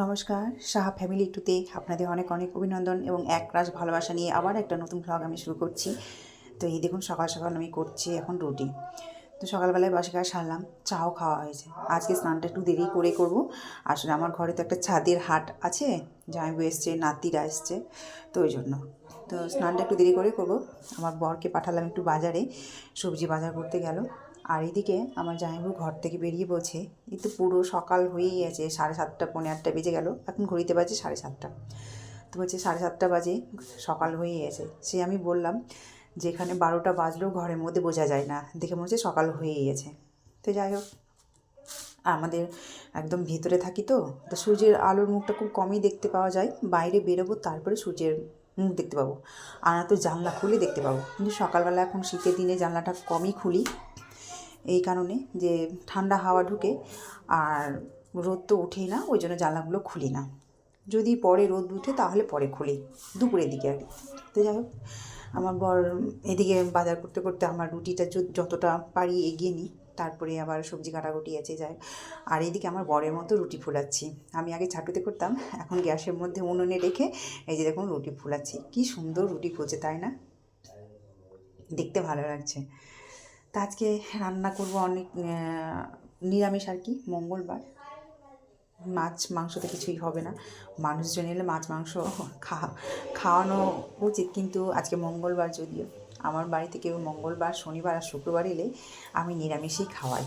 নমস্কার, সাহা ফ্যামিলি টুতে আপনাদের অনেক অনেক অভিনন্দন এবং এক রাশ ভালোবাসা নিয়ে আবার একটা নতুন ভ্লগ আমি শুরু করছি। তো এই দেখুন সকাল সকাল আমি করছি এখন রুটি। তো সকালবেলায় বাসি কাজ সারলাম, চাও খাওয়া হয়েছে। আজকে স্নানটা একটু দেরি করে করব। আসলে আমার ঘরে তো একটা ছাদের হাট আছে জামাইবু এসছে, নাতিরা এসছে, তো ওই জন্য। তো স্নানটা একটু দেরি করে করব। আমার বরকে পাঠালাম একটু বাজারে, সবজি বাজার করতে গেল। আর এদিকে আমার জামাইবু ঘর থেকে বেরিয়ে বলছে এই তো পুরো সকাল হয়েই আছে সাড়ে সাতটা, পৌনে আটটা বেজে গেল। এখন ঘড়িতে বাজে সাড়ে সাতটা। তো বলছে সাড়ে সাতটা বাজে, সকাল হয়েই আছে সে আমি বললাম যে এখানে বারোটা বাজলেও ঘরের মধ্যে বোঝা যায় না। দেখে মনে হচ্ছে সকাল হয়েই আছে তো যাই হোক, আমাদের একদম ভিতরে থাকি তো তো সূর্যের আলোর মুখটা খুব কমই দেখতে পাওয়া যায়। বাইরে বেরোবো, তারপরে সূর্যের মুখ দেখতে পাবো। আর তো জানলা খুলে দেখতে পাবো। কিন্তু সকালবেলা এখন শীতের দিনে জানলাটা কমই খুলি। এই কারণে যে ঠান্ডা হাওয়া ঢুকে আর রোদ তো উঠেই না, ওই জন্য জানলাগুলো খুলি না। যদি পরে রোদ উঠে তাহলে পরে খুলি, দুপুরের দিকে আর তো যাই হোক, আমার বর এদিকে বাজার করতে করতে আমার রুটিটা যতটা পারি এগিয়ে নিই, তারপরে আবার সবজি কাটাকুটি আছে যায় আর এইদিকে আমার বরের মতো রুটি ফুলাচ্ছি। আমি আগে ছাটুতে করতাম, এখন গ্যাসের মধ্যে উনুনে রেখে এই যে দেখুন রুটি ফুলাচ্ছি। কি সুন্দর রুটি ফুলছে, তাই না? দেখতে ভালো লাগছে। তা আজকে রান্না করব অনেক নিরামিষ আর কি, মঙ্গলবার। মাছ, মাংস তো কিছুই হবে না। মানুষজন এলে মাছ, মাংস খা, খাওয়ানো উচিত, কিন্তু আজকে মঙ্গলবার যদিও। আমার বাড়িতে কেউ মঙ্গলবার, শনিবার আর শুক্রবার এলে আমি নিরামিষই খাওয়াই।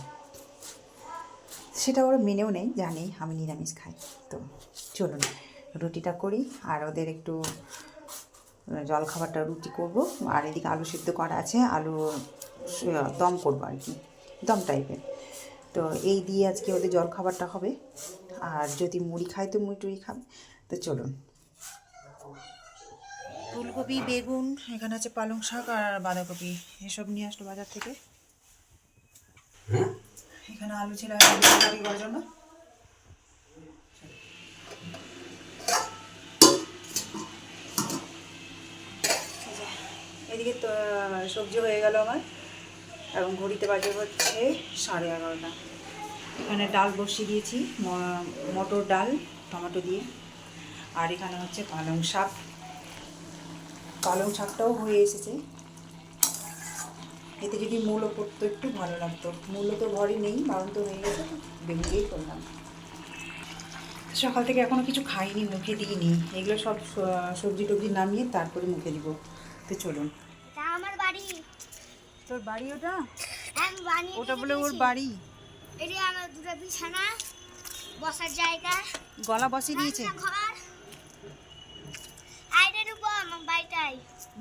সেটা ওরা মেনেও নেই জানি আমি নিরামিষ খাই। তো চলুন, রুটিটা করি, আর ওদের একটু জল খাবারটা রুটি করব। আর এদিকে আলু সিদ্ধ করা আছে, আলু দম করব আর কি, দম টাইপের তো এই দিয়ে আজকে ওদের জল খাবারটা হবে। আর যদি মুড়ি খায় তো মুড়ি টুড়ি খাবে। তো চলুন। ফুলকপি, বেগুন, এখানে আছে পালং শাক আর বাঁধাকপি। এসব নিয়ে আসলো বাজার থেকে। এখানে আলু ছিল করার জন্য। এদিকে সবজি হয়ে গেল আমার। এবং ঘড়িতে বাজে হচ্ছে সাড়ে এগারোটা। এখানে ডাল বসিয়ে দিয়েছি মটর ডাল, টমেটো দিয়ে। আর এখানে হচ্ছে পালং শাক। পালং শাকটাও হয়ে এসেছে। এতে যদি মূলো করতো একটু ভালো লাগতো। মূলো তো ঘরে নেই, বারণ তো হয়ে গেছে, বেরিয়েই করলাম সকাল থেকে এখনও কিছু খাইনি, মুখে দিইনি। এগুলো সব সবজি টবজি নামিয়ে তারপরে মুখে দিব। তো চলুন। আমার বাড়ি। তোর বাড়ি ওটা? আমি বানিয়ে ওটা বলে ওর বাড়ি। এটি আমার দুটো বিছানা বসার জায়গা। গলা বসিয়ে দিয়েছে। ঘর। আইডে ঢুকবো আমার বাড়িটাই।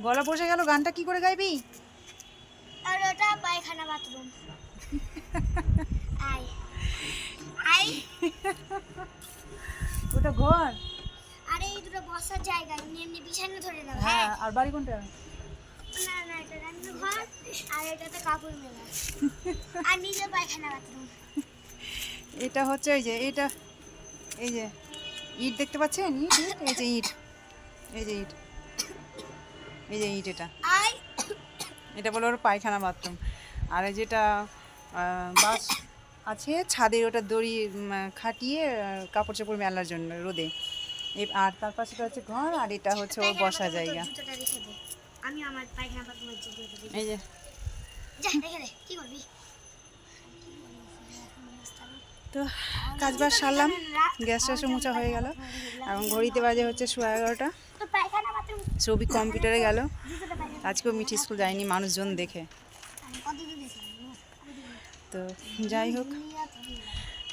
গলা বসে গেল গানটা কি করে গাইবি? আর ওটা পায়খানা বাথরুম। আই আই ওটা ঘর? আর এই দুটো বসার জায়গা এমনি এমনি বিছানা ধরে দেবো হ্যাঁ হ্যাঁ। আর বাড়ি কোনটা না না এটা রান্নাঘর আর এটাতে কাপড় মেলা। আর নিজে পায়খানা বাথরুম এটা হচ্ছে ওই যে এটা এই যে ইট দেখতে পাচ্ছেন? ইট এই যে ইট। এই যে ইট। এই যে ইট এটা। এটা বলে ওর পায়খানা বাথরুম আর এই যেটা বাস আছে ছাদে ওটা দড়ি খাটিয়ে কাপড় চাপড় মেলার জন্য রোদে। আর তার পাশেটা হচ্ছে ঘর আর এটা হচ্ছে ওর বসা জায়গা। এই যে তো কাজ বাজ সারলাম, গ্যাস ট্যাসও মোছা হয়ে গেল। এবং ঘড়িতে বাজে হচ্ছে সোয়া এগারোটা। ছবি কম্পিউটারে গেল। আজকেও মিঠি স্কুল যায়নি, মানুষজন দেখে। তো যাই হোক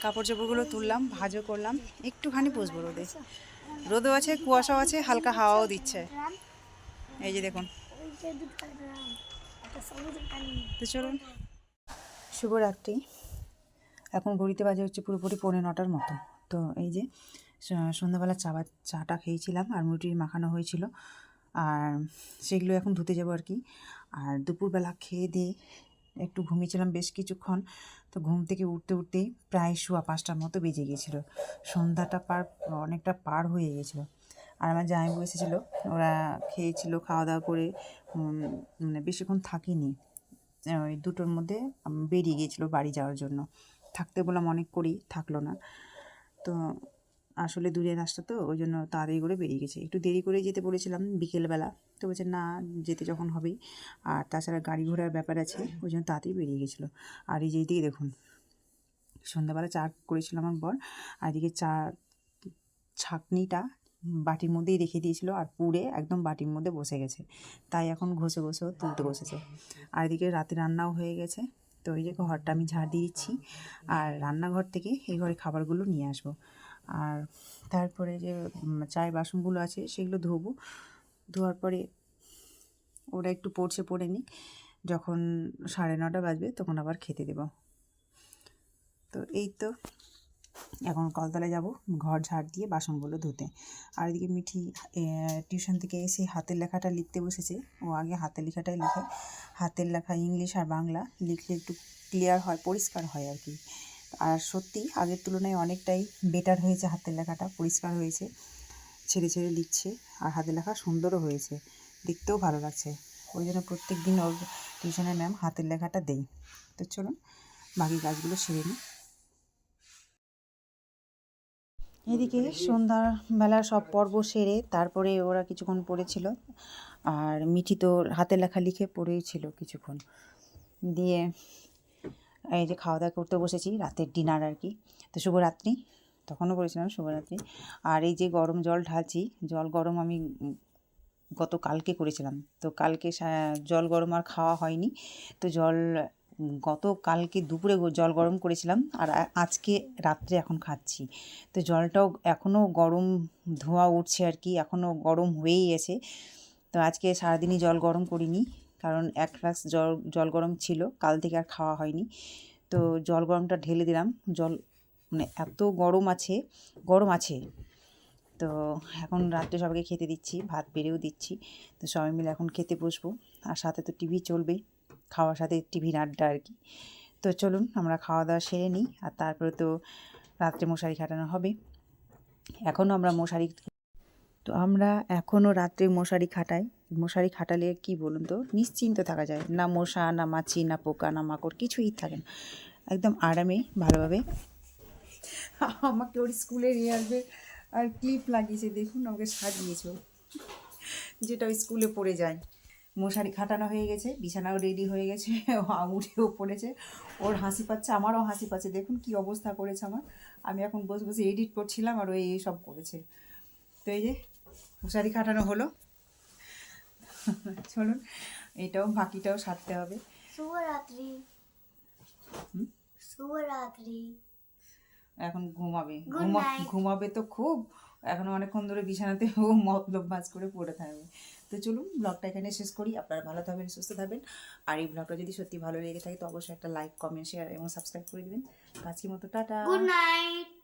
কাপড় চোপড়গুলো তুললাম, ভাজও করলাম, একটুখানি বসবো রোদে রোদও আছে, কুয়াশাও আছে, হালকা হাওয়াও দিচ্ছে। এই যে দেখুন। তো চলুন। শুভরাত্রি। এখন ঘড়িতে বাজে হচ্ছে পুরোপুরি পৌনে নটার মতো। তো এই যে সন্ধ্যাবেলা চা বা- চাটা খেয়েছিলাম আর মুটির মাখানো হয়েছিল। আর সেগুলো এখন ধুতে যাব আর কি। আর দুপুরবেলা খেয়ে দিয়ে একটু ঘুমিয়েছিলাম বেশ কিছুক্ষণ। তো ঘুম থেকে উঠতে উঠতেই প্রায় শোয়া পাঁচটার মতো বেজে গিয়েছিল। সন্ধ্যাটা পার অনেকটা পার হয়ে গিয়েছিল। আর আমার জামাইবু এসেছিল। ওরা খেয়েছিল খাওয়া দাওয়া করে মানে বেশিক্ষণ থাকিনি। ওই দুটোর মধ্যে বেরিয়ে গিয়েছিল বাড়ি যাওয়ার জন্য। থাকতে বললাম অনেক করেই, থাকল না। তো আসলে দূরের রাস্তা তো, ওই জন্য তাড়াতাড়ি করে বেরিয়ে গেছে। একটু দেরি করে যেতে বলেছিলাম বিকেলবেলা। তো বলছে, না, যেতে যখন হবেই। আর তাছাড়া গাড়ি ঘোড়ার ব্যাপার আছে, ওই জন্য তাড়াতাড়ি বেরিয়ে গেছিল। আর এই যে এইদিকে দেখুন, সন্ধ্যাবেলা চা করেছিল আমার বর। আর এদিকে চা, ছাঁকনিটা বাটির মধ্যেই রেখে দিয়েছিল আর পুড়ে একদম বাটির মধ্যে বসে গেছে। তাই এখন ঘষে ঘষেও তুলতে বসেছে। আর এদিকে রাতে রান্নাও হয়ে গেছে। তো এই যে ঘরটা আমি ঝাড় দিয়ে দিচ্ছি আর রান্নাঘর থেকে এই ঘরে খাবারগুলো নিয়ে আসব। আর তারপরে যে চায়ের বাসনগুলো আছে সেগুলো ধোবো। ধোয়ার পরে ওরা একটু পড়ছে পড়ে নিক। যখন সাড়ে নটা বাজবে তখন আবার খেতে দেবো। তো এই তো এখন কলতলায় যাব, ঘর ঝাড় দিয়ে বাসনগুলো ধুতে। আর এদিকে মিঠি টিউশন থেকে এসে হাতের লেখাটা লিখতে বসেছে। ও আগে হাতের লেখাটাই লিখে, হাতের লেখা ইংলিশ আর বাংলা লিখলে একটু ক্লিয়ার হয়, পরিষ্কার হয় আর কি। আর সত্যি আগের তুলনায় অনেকটাই বেটার হয়েছে হাতের লেখাটা, পরিষ্কার হয়েছে, ছেড়ে ছেড়ে লিখছে আর হাতের লেখা সুন্দরও হয়েছে। দেখতেও ভালো লাগছে। ওই জন্য প্রত্যেক দিন ওর টিউশনের ম্যাম হাতের লেখাটা দেই। তো চলুন, বাকি কাজগুলো সেরে নিই। এদিকে সন্ধ্যার বেলা সব পর্ব সেরে তারপরে ওরা কিছুক্ষণ পড়েছিল। আর মিঠি তো হাতে লেখা লিখে পড়েছিল কিছুক্ষণ। দিয়ে এই যে খাওয়া দাওয়া করতে বসেছি, রাতের ডিনার আর কি। তো শুভরাত্রি, তখনও বলেছিলাম শুভরাত্রি। আর এই যে গরম জল ঢালছি, জল গরম আমি গত কালকে করেছিলাম। তো কালকে জল গরম আর খাওয়া হয়নি। তো জল গত কালকে দুপুরে জল গরম করেছিলাম আর আজকে রাত্রে এখন খাচ্ছি। তো জলটাও এখনও গরম ধোঁয়া উঠছে আর কি এখনও গরম হয়েই আছে তো আজকে সারাদিনই জল গরম করিনি, কারণ এক গ্লাস জল জল গরম ছিল, কাল থেকে আর খাওয়া হয়নি। তো জল গরমটা ঢেলে দিলাম, জল মানে এত গরম আছে গরম আছে। তো এখন রাত্রে সবাইকে খেতে দিচ্ছি, ভাত বেড়েও দিচ্ছি। তো সবাই মিলে এখন খেতে বসবো, আর সাথে তো টিভি চলবেই। খাওয়ার সাথে টিভির আড্ডা আর কি। তো চলুন, আমরা খাওয়া দাওয়া সেরে নিই আর তারপরে তো রাত্রে মশারি খাটানো হবে। এখনও আমরা মশারি তো আমরা এখনও রাত্রে মশারি খাটাই। মশারি খাটালে কি বলুন তো, নিশ্চিন্ত থাকা যায়। না মশা, না মাছি, না পোকা, না মাকড়, কিছুই থাকে না। একদম আরামে, ভালোভাবে। আমাকে ওর স্কুলের রিয়াজের আর ক্লিপ লাগিয়েছে, দেখুন আমাকে সাজিয়েছে। যেটা স্কুলে পড়ে যায়। মশারি খাটানো হয়ে গেছে বিছানাও রেডি হয়ে গেছে ও উঠেও পড়েছে ওর হাসি পাচ্ছে আমারও হাসি পাচ্ছে দেখুন কি অবস্থা করেছে আমার। আমি এখন বসে বসে এডিট করছিলাম আর ওই সব করেছে। তো এই যে মশারি খাটানো হলো। চলুন এটাও বাকিটাও সারতে হবে। শুভরাত্রি? শুভরাত্রি। এখন ঘুমাবে। ঘুমা ঘুমাবে তো খুব এখন অনেকক্ষণ ধরে বিছানাতে ও মতলব বাজ করে পড়ে থাকবে। তো চলুন। ব্লগটা এখানে শেষ করি। আপনারা ভালো থাকবেন, সুস্থ থাকবেন। আর এই ব্লগটা যদি সত্যি ভালো লেগে থাকে, তো অবশ্যই একটা লাইক কমেন্ট শেয়ার এবং সাবস্ক্রাইব করে দেবেন। আজকের মতো টাটা। Good night